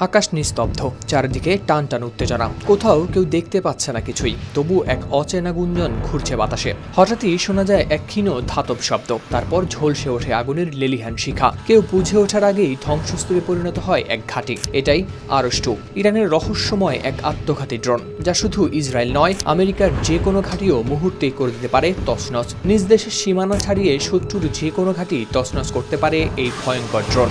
আকাশ নিস্তব্ধ, চারিদিকে টান টান উত্তেজনা। কোথাও কেউ দেখতে পাচ্ছে না কিছুই, তবু এক অচেনা গুঞ্জন ঘুরছে বাতাসে। হঠাৎই শোনা যায় এক ক্ষীণ ধাতব শব্দ, তারপর ঝলসে ওঠে আগুনের লেলিহান শিখা। কেউ বুঝে ওঠার আগেই ধ্বংসস্তূপে পরিণত হয় এক ঘাঁটি। এটাই আরষ্টু ইরানের রহস্যময় এক আত্মঘাতী ড্রোন, যা শুধু ইসরায়েল নয়, আমেরিকার যে কোনো ঘাঁটিও মুহূর্তেই করে দিতে পারে তছনছ। নিজ দেশের সীমানা ছাড়িয়ে শত্রুর যে কোনো ঘাঁটি তছনছ করতে পারে এই ভয়ঙ্কর ড্রোন।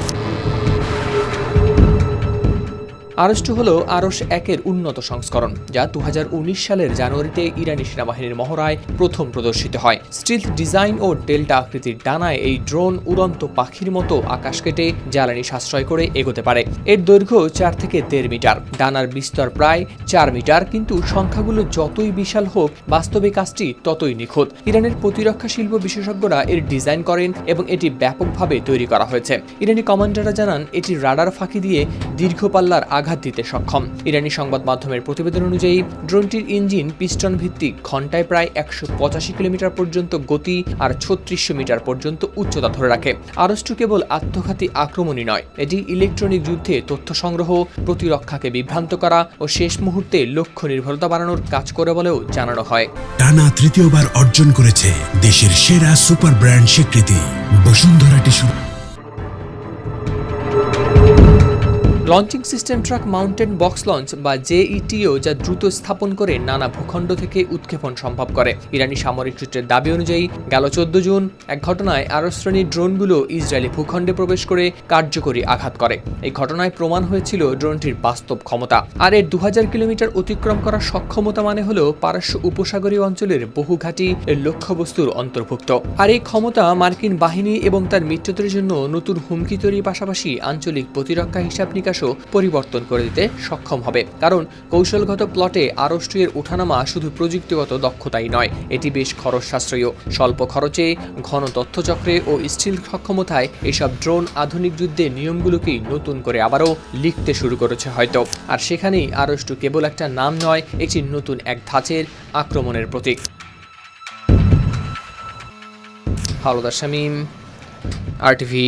আরষ্টু হল আরস একের উন্নত সংস্করণ, যা দু হাজার উনিশ সালের জানুয়ারিতে ইরানি সেনাবাহিনীর মহড়ায় প্রথম প্রদর্শিত হয়। স্টিলথ ডিজাইন ও ডেল্টা আকৃতির ডানায় এই ড্রোন উড়ন্ত পাখির মতো আকাশ কেটে জ্বালানি সাশ্রয় করে এগোতে পারে। এর দৈর্ঘ্য চার থেকে দেড় মিটার, ডানার বিস্তর প্রায় চার মিটার, কিন্তু সংখ্যাগুলো যতই বিশাল হোক, বাস্তবে কাজটি ততই নিখুঁত। ইরানের প্রতিরক্ষা শিল্প বিশেষজ্ঞরা এর ডিজাইন করেন এবং এটি ব্যাপকভাবে তৈরি করা হয়েছে। ইরানি কমান্ডাররা জানান, এটি রাডার ফাঁকি দিয়ে দীর্ঘ পাল্লার আঘাত দিতে সক্ষম। ইরানি সংবাদ মাধ্যমের প্রতিবেদন অনুযায়ী, ড্রোনটির ইঞ্জিন পিস্টন ভিত্তিক ঘন্টায় প্রায় একশো পঁচাশি কিলোমিটার পর্যন্ত গতি আর ছত্রিশশো মিটার পর্যন্ত উচ্চতা ধরে রাখে। আরষ্টু কেবল আত্মঘাতী আক্রমণই নয়, এটি ইলেকট্রনিক যুদ্ধে তথ্য সংগ্রহ, প্রতিরক্ষাকে বিভ্রান্ত করা ও শেষ মুহূর্তে লক্ষ্য নির্ভরতা বাড়ানোর কাজ করে বলেও জানানো হয়। টানা তৃতীয়বার অর্জন করেছে দেশের সেরা সুপার ব্র্যান্ড স্বীকৃতি, Bashundhara tissue. Launching system truck mountain box launch বা জেইটিও যা দ্রুত স্থাপন করে নানা ভূখণ্ড থেকে উৎক্ষেপণ সম্ভব করে। ইরানি সামরিক সূত্রের দাবি অনুযায়ী, গেল চোদ্দ জুন এক ঘটনায় আরব শ্রেণির ড্রোনগুলো ইসরায়েলি ভূখণ্ডে প্রবেশ করে কার্যকরী আঘাত করে। এই ঘটনায় প্রমাণ হয়েছিল ড্রোনটির বাস্তব ক্ষমতা। আর এর দু হাজার কিলোমিটার অতিক্রম করার সক্ষমতা মানে হল পারস্য উপসাগরীয় অঞ্চলের বহু ঘাঁটি এর লক্ষ্যবস্তুর অন্তর্ভুক্ত। আর এই ক্ষমতা মার্কিন বাহিনী এবং তার মিত্রদের জন্য নতুন হুমকি তৈরির পাশাপাশি আঞ্চলিক প্রতিরক্ষা হিসাব নিকাশও পরিবর্তন করে দিতে সক্ষম হবে। কারণ কৌশলগত প্লটে আরষ্টু এর ওঠানামা শুধু প্রযুক্তিগত দক্ষতাই নয়, এটি বেশ খরচ সাশ্রয়ী স্বল্প খরচে, ঘন তথ্যচক্রে ও স্টিল সক্ষমতায় এসব ড্রোন আধুনিক যুদ্ধে নিয়মগুলোকেই নতুন করে আবারও লিখতে শুরু করেছে হয়তো। আর সেখানেই আরষ্টু কেবল একটা নাম নয় একটি নতুন এক ধাঁচের আক্রমণের প্রতীক। Hawladar Shamim R TV